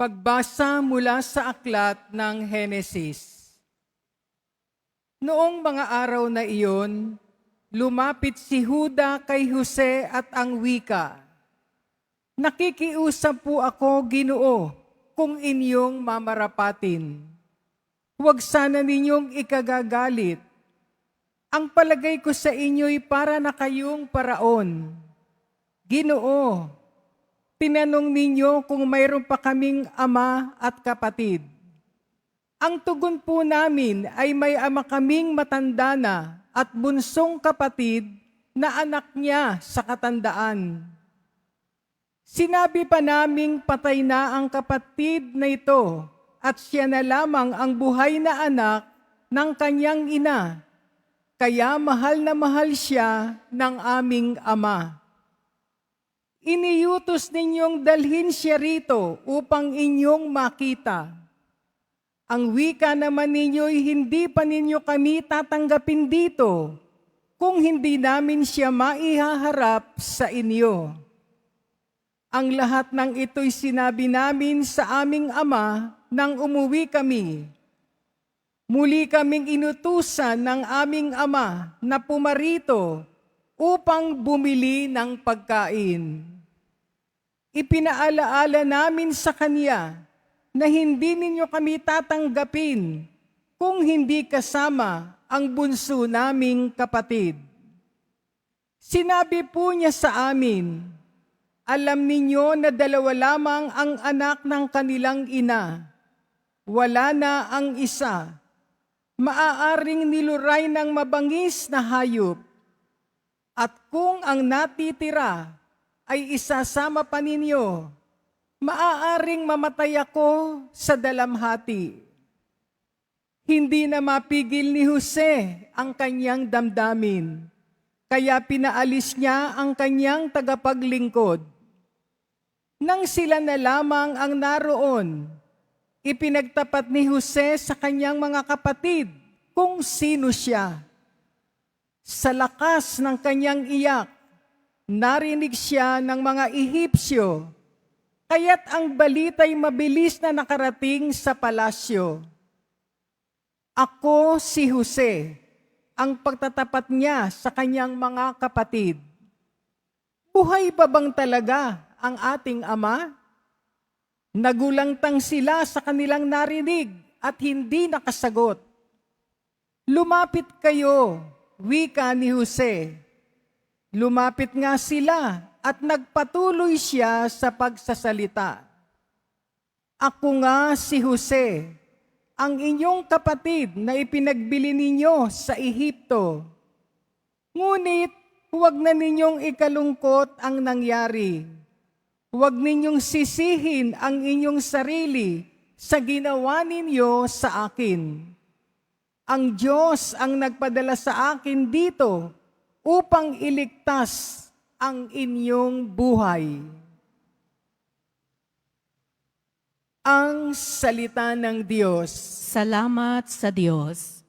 Pagbasa mula sa aklat ng Henesis. Noong mga araw na iyon, lumapit si Huda kay Jose at ang wika, Nakikiusap po ako, Ginoo, kung inyong mamarapatin. Huwag sana ninyong ikagagalit. Ang palagay ko sa inyo'y para na kayong paraon. Ginoo, tinanong ninyo kung mayroon pa kaming ama at kapatid. Ang tugon po namin ay may ama kaming matanda na at bunsong kapatid na anak niya sa katandaan. Sinabi pa naming patay na ang kapatid na ito at siya na lamang ang buhay na anak ng kanyang ina. Kaya mahal na mahal siya ng aming ama. Iniutos ninyong dalhin siya rito upang inyong makita. Ang wika naman ninyo'y hindi pa ninyo kami tatanggapin dito kung hindi namin siya maihaharap sa inyo. Ang lahat ng ito'y sinabi namin sa aming ama nang umuwi kami. Muli kaming inutusan ng aming ama na pumarito upang bumili ng pagkain. Ipinaalaala namin sa kanya na hindi ninyo kami tatanggapin kung hindi kasama ang bunso naming kapatid. Sinabi po niya sa amin, alam ninyo na dalawa lamang ang anak ng kanilang ina. Wala na ang isa. Maaaring niluray ng mabangis na hayop. Kung ang natitira ay isasama pa ninyo, maaaring mamatay ako sa dalamhati. Hindi na mapigil ni Jose ang kanyang damdamin, kaya pinaalis niya ang kanyang tagapaglingkod. Nang sila na lamang ang naroon, ipinagtapat ni Jose sa kanyang mga kapatid kung sino siya. Sa lakas ng kanyang iyak, narinig siya ng mga Ehipsyo, kaya't ang balita'y mabilis na nakarating sa palasyo. Ako si Jose, ang pagtatapat niya sa kanyang mga kapatid. Buhay pa bang talaga ang ating ama? Nagulangtang sila sa kanilang narinig at hindi nakasagot. Lumapit kayo, wika ni Jose. Lumapit nga sila at nagpatuloy siya sa pagsasalita. Ako nga si Jose, ang inyong kapatid na ipinagbili ninyo sa Ehipto. Ngunit huwag na ninyong ikalungkot ang nangyari. Huwag ninyong sisihin ang inyong sarili sa ginawa ninyo sa akin. Ang Diyos ang nagpadala sa akin dito upang iligtas ang inyong buhay. Ang salita ng Diyos. Salamat sa Diyos.